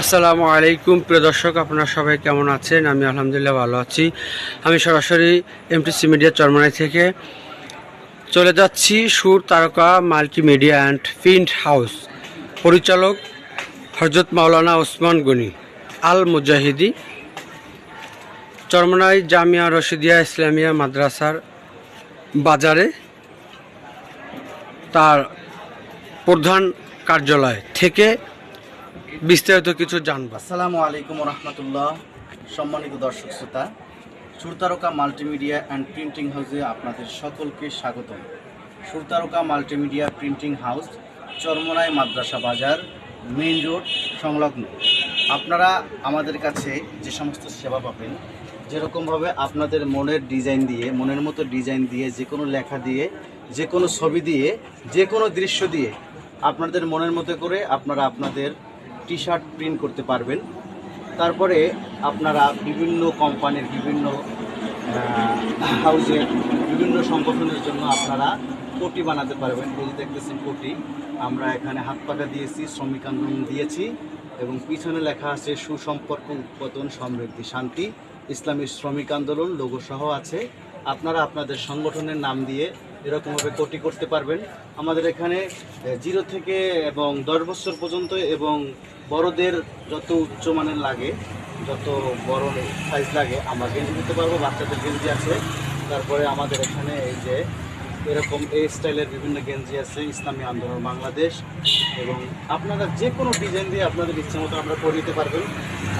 আসসালামু আলাইকুম। প্রিয় দর্শক, আপনারা সবাই কেমন আছেন? আমি আলহামদুলিল্লাহ ভালো আছি। আমি সরাসরি এমটিসি মিডিয়া চরমানাই থেকে চলে যাচ্ছি সুর তারকা মাল্টিমিডিয়া অ্যান্ড প্রিন্ট হাউস পরিচালক হজরত মাওলানা ওসমান গনি আল মুজাহিদি চরমনাই জামিয়া রশিদিয়া ইসলামিয়া মাদ্রাসার বাজারে তার প্রধান কার্যালয় থেকে বিস্তারিত কিছু জানবা। আসসালামু আলাইকুম রহমতুল্লাহ সম্মানিত দর্শক শ্রোতা, সুরতারকা মাল্টিমিডিয়া অ্যান্ড প্রিন্টিং হাউসে আপনাদের সকলকে স্বাগতম। Surtaraka multimedia printing house, Charmonai Madrasa Bazar, main road, সংলগ্ন। আপনারা আমাদের কাছে যে সমস্ত সেবা পাবেন, যেরকমভাবে আপনাদের মনের ডিজাইন দিয়ে, মনের মতো ডিজাইন দিয়ে, যে কোনো লেখা দিয়ে, যে কোনো ছবি দিয়ে, যে কোনো দৃশ্য দিয়ে আপনাদের মনের মতো করে আপনারা আপনাদের টি শার্ট প্রিন্ট করতে পারবেন। তারপরে আপনারা বিভিন্ন কোম্পানির বিভিন্ন হাউজের বিভিন্ন সংগঠনের জন্য আপনারা কোটি বানাতে পারবেন। এই যে দেখতেছেন কোটি আমরা এখানে হাত পাকা দিয়েছি, শ্রমিক আন্দোলন দিয়েছি এবং পিছনে লেখা আছে, সুসম্পর্ক, উৎপাদন, সমৃদ্ধি, শান্তি, ইসলামী শ্রমিক আন্দোলন লোগোসহ আছে। আপনারা আপনাদের সংগঠনের নাম দিয়ে এরকমভাবে কোটি করতে পারবেন। আমাদের এখানে জিরো থেকে এবং দশ বছর পর্যন্ত এবং বড়দের যত উচ্চমানের লাগে, যত বড় সাইজ লাগে, আমরা গেঞ্জি দিতে পারব, বাচ্চাদের গেঞ্জি আছে। তারপরে আমাদের এখানে এই যে এরকম এই স্টাইলের বিভিন্ন গেঞ্জি আছে, ইসলামী আন্দোলন বাংলাদেশ। এবং আপনারা যে কোনো ডিজাইন দিয়ে আপনাদের ইচ্ছে মতো আমরা করে দিতে পারবেন।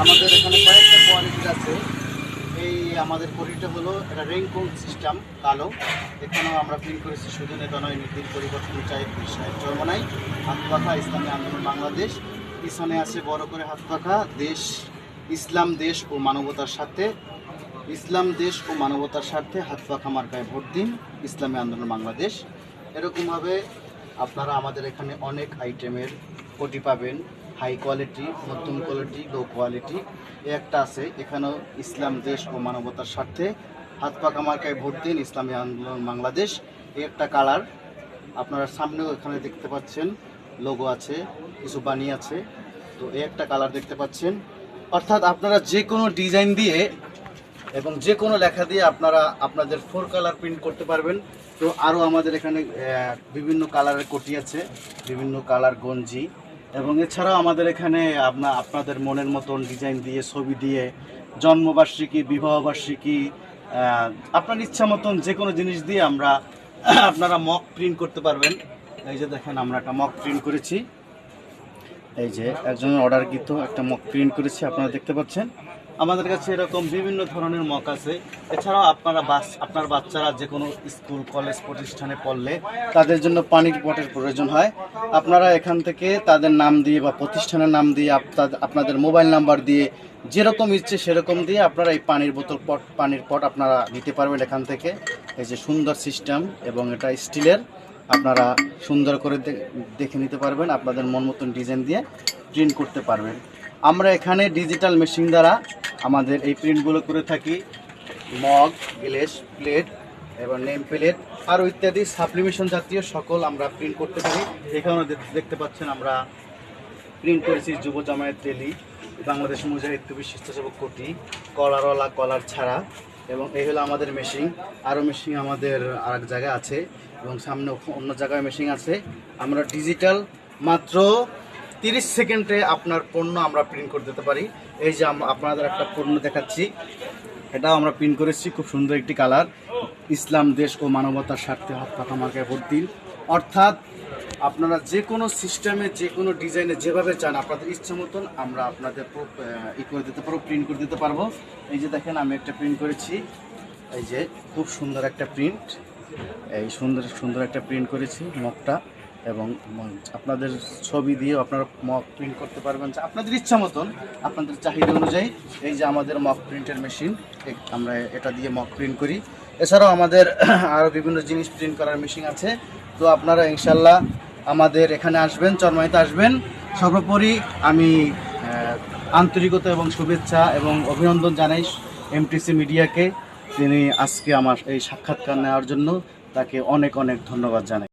আমাদের এখানে কয়েকটা কোয়ালিটি আছে। এই আমাদের কোয়ালিটিটা হলো এটা রেইনকোট সিস্টেম কালো। এখানেও আমরা প্রিন্ট করেছি, শুধু নেতা নয় নীতির পরিবর্তন চাই জন্মনাই হাত পাখা ইসলামী আন্দোলন, বাংলাদেশ। পিছনে আছে বড় করে হাত পাখা দেশ, ইসলাম, দেশ ও মানবতার সাথে ইসলাম, দেশ ও মানবতার স্বার্থে হাত পাখা মার্কায় ভোট দিন, ইসলামী আন্দোলন, বাংলাদেশ। এরকমভাবে আপনারা আমাদের এখানে অনেক আইটেমের কোটি পাবেন। হাই কোয়ালিটি, মধ্যম কোয়ালিটি লো কোয়ালিটি একটা আছে। এখানেও ইসলাম দেশ ও মানবতার স্বার্থে হাত পাকা মার্কায় ভোট দিন, ইসলামী আন্দোলন বাংলাদেশ। একটা কালার। আপনারা সামনেও এখানে দেখতে পাচ্ছেন লোগো আছে, কিছু বাণী আছে। তো এই একটা কালার দেখতে পাচ্ছেন। অর্থাৎ আপনারা যে কোনো ডিজাইন দিয়ে এবং যে কোনো লেখা দিয়ে আপনারা আপনাদের ফোর কালার প্রিন্ট করতে পারবেন। তো আরও আমাদের এখানে বিভিন্ন কালারের কোটি আছে। বিভিন্ন কালার গঞ্জি। এবং এছাড়াও আমাদের এখানে আপনা, আপনাদের মনের মতন ডিজাইন দিয়ে, ছবি দিয়ে, জন্মবার্ষিকী, বিবাহবার্ষিকী আপনার ইচ্ছা মতন যে কোনো জিনিস দিয়ে আমরা আপনারা মক প্রিন্ট করতে পারবেন। এই যে দেখেন আমরা একটা মক প্রিন্ট করেছি। এই যে একজনের অর্ডার গীত একটা মক প্রিন্ট করেছি, আপনারা দেখতে পাচ্ছেন। আমাদের কাছে এরকম বিভিন্ন ধরনের মক আছে। এছাড়াও আপনারা বাস, আপনার বাচ্চারা যে কোনো স্কুল, কলেজ প্রতিষ্ঠানে পড়লে তাদের জন্য পানির পটের প্রয়োজন হয়। আপনারা এখান থেকে তাদের নাম দিয়ে বা প্রতিষ্ঠানের নাম দিয়ে আপনাদের মোবাইল নাম্বার দিয়ে যেরকম ইচ্ছে সেরকম দিয়ে আপনারা এই পানির বোতল পট, পানির পট আপনারা নিতে পারবেন এখান থেকে। এই যে সুন্দর সিস্টেম এবং এটা স্টিলের, আপনারা সুন্দর করে দেখে নিতে পারবেন, আপনাদের মন মতন ডিজাইন দিয়ে প্রিন্ট করতে পারবেন। আমরা এখানে ডিজিটাল মেশিন দ্বারা আমাদের এই প্রিন্টগুলো করে থাকি। মগ গ্লেস প্লেট এবং নেম প্লেট আরও ইত্যাদি সাপ্লিমেশন জাতীয় সকল আমরা প্রিন্ট করতে পারি। এখানেও দেখতে পাচ্ছেন আমরা প্রিন্ট করেছি যুব জামায়াত টেলি বাংলাদেশ মুজাহিদ কবি স্বেচ্ছাসেবক কোটি, কলারওয়ালা, কলার ছাড়া, এবং এই হলো আমাদের মেশিন আরও মেশিন আমাদের আর এক জায়গায় আছে, এবং সামনে অন্য জায়গায় মেশিন আছে। আমরা ডিজিটাল মাত্র তিরিশ সেকেন্ডে আপনার পণ্য আমরা প্রিন্ট করে দিতে পারি। এই যে আপনাদের একটা পণ্য দেখাচ্ছি। এটাও আমরা প্রিন্ট করেছি, খুব সুন্দর একটি কালার ইসলাম, দেশ ও মানবতার স্বার্থে হাত পাখা মার্কায় ভোট দিন। অর্থাৎ আপনারা যে কোনো সিস্টেমে যে কোনো ডিজাইনে যেভাবে চান, আপনাদের ইচ্ছা মতন আমরা আপনাদের ই করে দিতে পারব প্রিন্ট করে দিতে পারব। এই যে দেখেন, আমি একটা প্রিন্ট করেছি। এই যে খুব সুন্দর একটা প্রিন্ট এই সুন্দর সুন্দর একটা প্রিন্ট করেছি, মগটা। এবং আপনাদের ছবি দিয়ে আপনারা মক প্রিন্ট করতে পারবেন। আপনাদের ইচ্ছা মতন, আপনাদের চাহিদা অনুযায়ী এই যে আমাদের মক প্রিন্টের মেশিন আমরা এটা দিয়ে মক প্রিন্ট করি। এছাড়াও আমাদের আরও বিভিন্ন জিনিস প্রিন্ট করার মেশিন আছে। তো আপনারা ইনশাল্লাহ আমাদের এখানে আসবেন, চরমাইতে আসবেন। সর্বোপরি আমি আন্তরিকতা এবং শুভেচ্ছা এবং অভিনন্দন জানাই এমটিসি মিডিয়াকে তিনি আজকে আমার এই সাক্ষাৎকার নেওয়ার জন্য তাকে অনেক অনেক ধন্যবাদ জানাই।